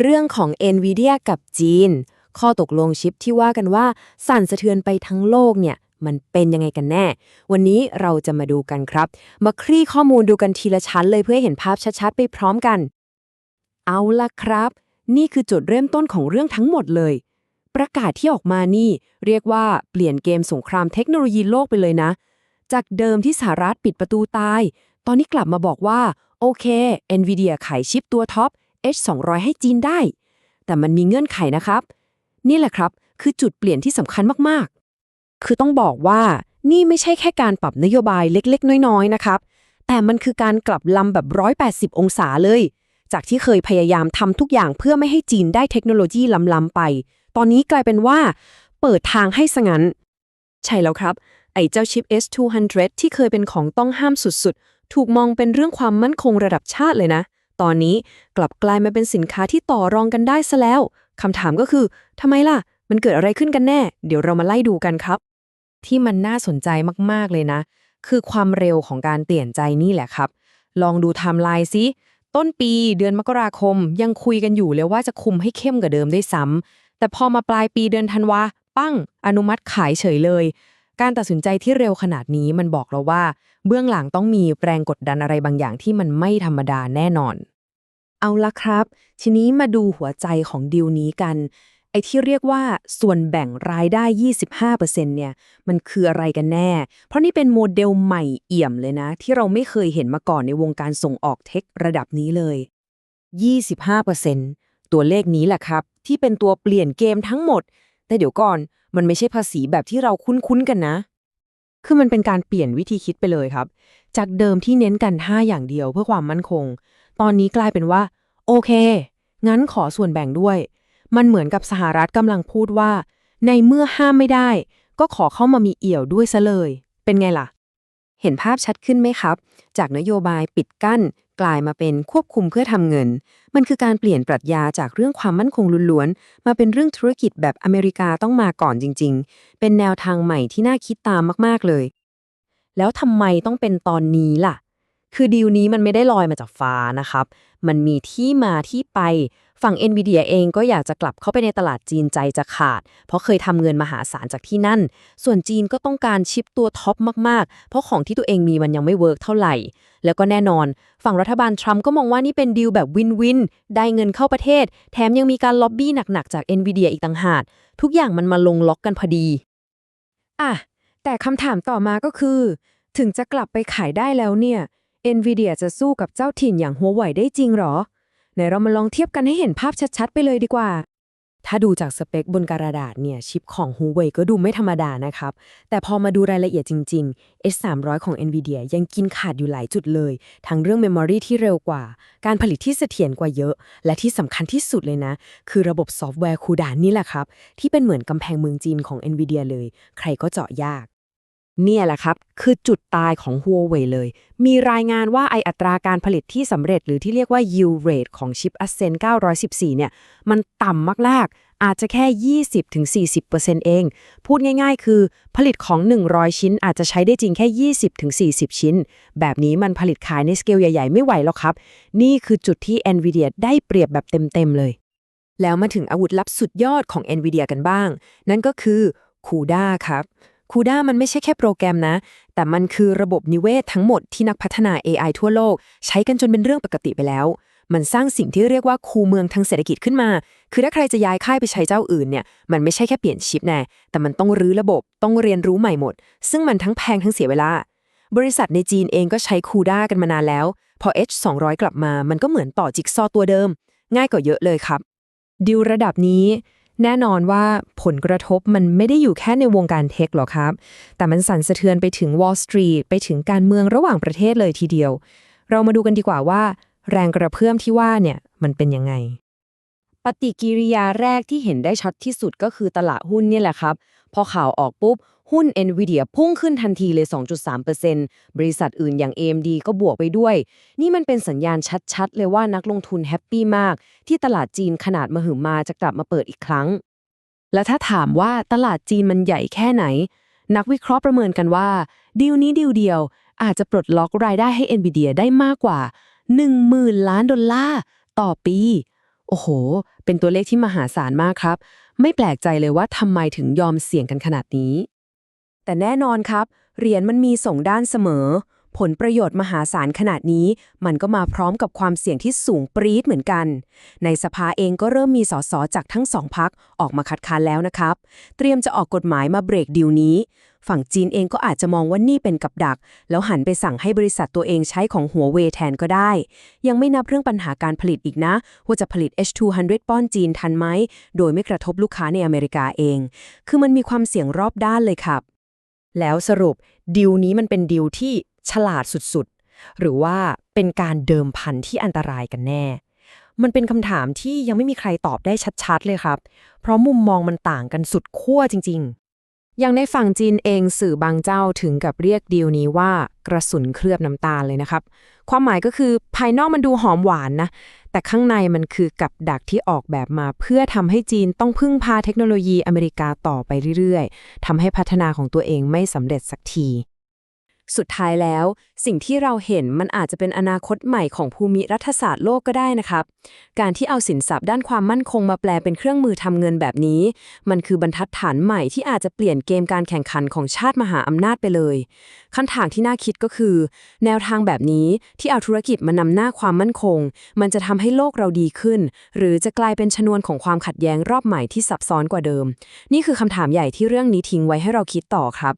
เรื่องของ NVIDIA กับจีน ข้อตกลงชิปที่ว่ากันว่า สั่นสะเทือนไปทั้งโลกเนี่ย มันเป็นยังไงกันแน่ วันนี้เราจะมาดูกันครับ มาคลี่ข้อมูลดูกันทีละชั้นเลยเพื่อเห็นภาพชัดๆ ไปพร้อมกัน เอาล่ะครับ นี่คือจุดเริ่มต้นของเรื่องทั้งหมดเลย ประกาศที่ออกมานี่ เรียกว่าเปลี่ยนเกมสงครามเทคโนโลยีโลกไปเลยนะ จากเดิมที่สหรัฐปิดประตูตาย ตอนนี้กลับมาบอกว่าโอเค NVIDIA ขายชิปตัวท็อป H200 ให้จีนได้ แต่มันมีเงื่อนไขนะครับ นี่แหละครับ คือจุดเปลี่ยนที่สำคัญมากๆ คือต้องบอกว่านี่ไม่ใช่แค่การปรับนโยบายเล็กๆ น้อยๆ นะครับ แต่มันคือการกลับลำแบบ 180 องศาเลย จากที่เคยพยายามทำทุกอย่างเพื่อไม่ให้จีนได้เทคโนโลยีล้ำๆไป ตอนนี้กลายเป็นว่า เปิดทางให้สงั้น ใช่แล้วครับ ไอ้เจ้าชิป S200 ที่เคยเป็นของต้องห้ามสุดๆ ถูกมองเป็นเรื่องความมั่นคงระดับชาติเลยนะ ตอนนี้กลับกลายมาเป็นสินค้าที่ต่อรองกันได้ซะแล้วคำถามก็คือทำไมล่ะ มันเกิดอะไรขึ้นกันแน่ เดี๋ยวเรามาไล่ดูกันครับ ที่มันน่าสนใจมากๆเลยนะ คือความเร็วของการเปลี่ยนใจนี่แหละครับ ลองดูไทม์ไลน์ซิต้นปีเดือนมกราคมยังคุยกันอยู่เลยว่าจะคุมให้เข้มกว่าเดิมด้วยซ้ำแต่พอมาปลายปีเดือนธันวาปั้ง อนุมัติขายเฉยเลย การตัดสินใจที่เร็วขนาดนี้มันบอกเราว่า เบื้องหลังต้องมีแรงกดดันอะไรบางอย่างที่มันไม่ธรรมดาแน่นอน เอาละครับ ทีนี้มาดูหัวใจของดีลนี้กัน ไอ้ที่เรียกว่าส่วนแบ่งรายได้ 25%เนี่ย มันคืออะไรกันแน่ เพราะนี่เป็นโมเดลใหม่เอี่ยมเลยนะ ที่เราไม่เคยเห็นมาก่อนในวงการส่งออกเทคระดับนี้เลย 25%ตัวเลขนี้แหละครับ ที่เป็นตัวเปลี่ยนเกมทั้งหมด แต่เดี๋ยวก่อนมันไม่ใช่ภาษีแบบที่เราคุ้นๆกันนะ คือมันเป็นการเปลี่ยนวิธีคิดไปเลยครับ จากเดิมที่เน้นกัน 5 อย่างเดียวเพื่อความมั่นคงตอนนี้กลายเป็นว่า โอเค งั้นขอส่วนแบ่งด้วย มันเหมือนกับสหรัฐกำลังพูดว่า ในเมื่อห้ามไม่ได้ ก็ขอเข้ามามีเอี่ยวด้วยซะเลย เป็นไงล่ะ เห็นภาพชัดขึ้นไหมครับ จากนโยบายปิดกั้น กลายมาเป็นควบคุมเพื่อทำเงิน มันคือการเปลี่ยนปรัชญาจากเรื่องความมั่นคงล้วนๆ มาเป็นเรื่องธุรกิจแบบอเมริกาต้องมาก่อนจริง ๆ เป็นแนวทางใหม่ที่น่าคิดตามมากๆเลย แล้วทำไมต้องเป็นตอนนี้ล่ะ คือดีลนี้มันไม่ได้ลอยมาจากฟ้านะครับ มันมีที่มาที่ไป ฝั่ง NVIDIA เองก็อยากจะกลับเข้าไปในตลาดจีนใจจะขาด เพราะเคยทำเงินมหาศาลจากที่นั่น ส่วนจีนก็ต้องการชิปตัวท็อปมากๆ เพราะของที่ตัวเองมีมันยังไม่เวิร์กเท่าไหร่ แล้วก็แน่นอน ฝั่งรัฐบาลทรัมป์ก็มองว่านี่เป็นดีลแบบวินวิน ได้เงินเข้าประเทศ แถมยังมีการล็อบบี้หนักๆจาก NVIDIA อีกต่างหาก ทุกอย่างมันมาลงล็อกกันพอดี อะ แต่คำถามต่อมาก็คือ ถึงจะกลับไปขายได้แล้วเนี่ย NVIDIA จะสู้กับเจ้าถิ่นอย่างหัวไหวได้จริงหรอ ไหนเรามาลองเทียบกันให้เห็นภาพชัดๆ ไปเลยดีกว่า ถ้าดูจากสเปคบนกระดาษเนี่ย ชิปของ Huawei ก็ดูไม่ธรรมดานะครับ แต่พอมาดูรายละเอียดจริง ๆ S300 ของ NVIDIA ยังกินขาดอยู่หลายจุดเลย ทั้งเรื่องเมมโมรีที่เร็วกว่า การผลิตที่เสถียรกว่าเยอะ และที่สำคัญที่สุดเลยนะ คือระบบซอฟต์แวร์คูดานนี่แหละครับ ที่เป็นเหมือนกำแพงเมืองจีนของ NVIDIA เลย ใครก็เจาะยาก เนี่ยแหละครับ คือจุดตายของ Huawei เลย มีรายงานว่าไออัตราการผลิตที่สำเร็จหรือที่เรียกว่า yield rate ของชิป Ascend 914 เนี่ย มันต่ำมากๆ อาจจะแค่ 20-40%เอง พูดง่ายๆ คือผลิตของ 100 ชิ้น อาจจะใช้ได้จริงแค่ 20-40 ชิ้น แบบนี้มันผลิตขายในสเกลใหญ่ๆ ไม่ไหวหรอกครับ นี่คือจุดที่ NVIDIA ได้เปรียบแบบเต็มๆเลย แล้วมาถึงอาวุธลับสุดยอดของ NVIDIA กันบ้าง นั่นก็คือ CUDA ครับ CUDA มันไม่ใช่แค่โปรแกรมนะ แต่มันคือระบบนิเวศทั้งหมดที่นักพัฒนา AI ทั่วโลก ใช้กันจนเป็นเรื่องปกติไปแล้ว มันสร้างสิ่งที่เรียกว่าคูเมืองทางเศรษฐกิจขึ้นมา คือถ้าใครจะย้ายค่ายไปใช้เจ้าอื่นเนี่ย มันไม่ใช่แค่เปลี่ยนชิปแน่ แต่มันต้องรื้อระบบ ต้องเรียนรู้ใหม่หมด ซึ่งมันทั้งแพงทั้งเสียเวลา บริษัทในจีนเองก็ใช้ CUDA กันมานานแล้ว พอ H200 กลับมา มันก็เหมือนต่อจิ๊กซอตัวเดิม ง่ายกว่าเยอะเลยครับ ดิวระดับนี้ แน่นอนว่าผลกระทบมันไม่ได้อยู่แค่ในวงการเทคหรอกครับ แต่มันสั่นสะเทือนไปถึง Wall Street ไปถึงการเมืองระหว่างประเทศเลยทีเดียว เรามาดูกันดีกว่าว่า แรงกระเพื่อมที่ว่าเนี่ยมันเป็นยังไง ปฏิกิริยาแรกที่เห็นได้ชัดที่สุดก็คือตลาดหุ้นนี่แหละครับ พอข่าวออกปุ๊บ หุ้น NVIDIA พุ่งขึ้นทันทีเลย 2.3%บริษัทอื่นอย่าง AMD ก็บวกไปด้วย นี่มันเป็นสัญญาณชัดๆ เลยว่านักลงทุนแฮปปี้มาก ที่ตลาดจีนขนาดมหึมาจะกลับมาเปิดอีกครั้ง และถ้าถามว่าตลาดจีนมันใหญ่แค่ไหน นักวิเคราะห์ประเมินกันว่าดีลนี้ดีลเดียว อาจจะปลดล็อกรายได้ให้ NVIDIA ได้มากกว่า10,000 ล้านดอลลาร์ต่อปี โอ้โห เป็นตัวเลขที่มหาศาลมากครับ ไม่แปลกใจเลยว่าทำไมถึงยอมเสี่ยงกันขนาดนี้ แต่แน่นอนครับ เหรียญมันมีสองด้านเสมอ ผลประโยชน์มหาศาลขนาดนี้ มันก็มาพร้อมกับความเสี่ยงที่สูงปรี๊ดเหมือนกัน ในสภาเองก็เริ่มมีสสจากทั้งสองพักออกมาคัดค้านแล้วนะครับ เตรียมจะออกกฎหมายมาเบรกดีลนี้ ฝั่งจีนเองก็อาจจะมองว่านี่เป็นกับดัก แล้วหันไปสั่งให้บริษัทตัวเองใช้ของหัวเว่ยแทนก็ได้ ยังไม่นับเรื่องปัญหาการผลิตอีกนะ ว่าจะผลิต H200 ป้อนจีนทันไหมโดยไม่กระทบลูกค้าในอเมริกาเอง คือมันมีความเสี่ยงรอบด้านเลยครับ แล้วสรุปดิวนี้มันเป็นดิวที่ฉลาดสุดๆ หรือว่าเป็นการเดิมพันที่อันตรายกันแน่ มันเป็นคำถามที่ยังไม่มีใครตอบได้ชัดๆเลยครับ เพราะมุมมองมันต่างกันสุดขั้วจริงๆ อย่างในฝั่งจีนเองสื่อบางเจ้าถึงกับเรียกดีลนี้ว่ากระสุนเคลือบน้ำตาลเลยนะครับ ความหมายก็คือภายนอกมันดูหอมหวานนะ แต่ข้างในมันคือกับดักที่ออกแบบมา เพื่อทำให้จีนต้องพึ่งพาเทคโนโลยีอเมริกาต่อไปเรื่อยๆทำให้พัฒนาของตัวเองไม่สำเร็จสักที สุดท้ายแล้ว สิ่งที่เราเห็นมันอาจจะเป็นอนาคตใหม่ของภูมิรัฐศาสตร์โลกก็ได้นะครับ การที่เอาสินทรัพย์ด้านความมั่นคงมาแปลเป็นเครื่องมือทำเงินแบบนี้ มันคือบรรทัดฐานใหม่ที่อาจจะเปลี่ยนเกมการแข่งขันของชาติมหาอำนาจไปเลยคำถามที่น่าคิดก็คือ แนวทางแบบนี้ที่เอาธุรกิจมานำหน้าความมั่นคง มันจะทำให้โลกเราดีขึ้น หรือจะกลายเป็นชนวนของความขัดแย้งรอบใหม่ที่ซับซ้อนกว่าเดิม นี่คือคำถามใหญ่ที่เรื่องนี้ทิ้งไว้ให้เราคิดต่อครับ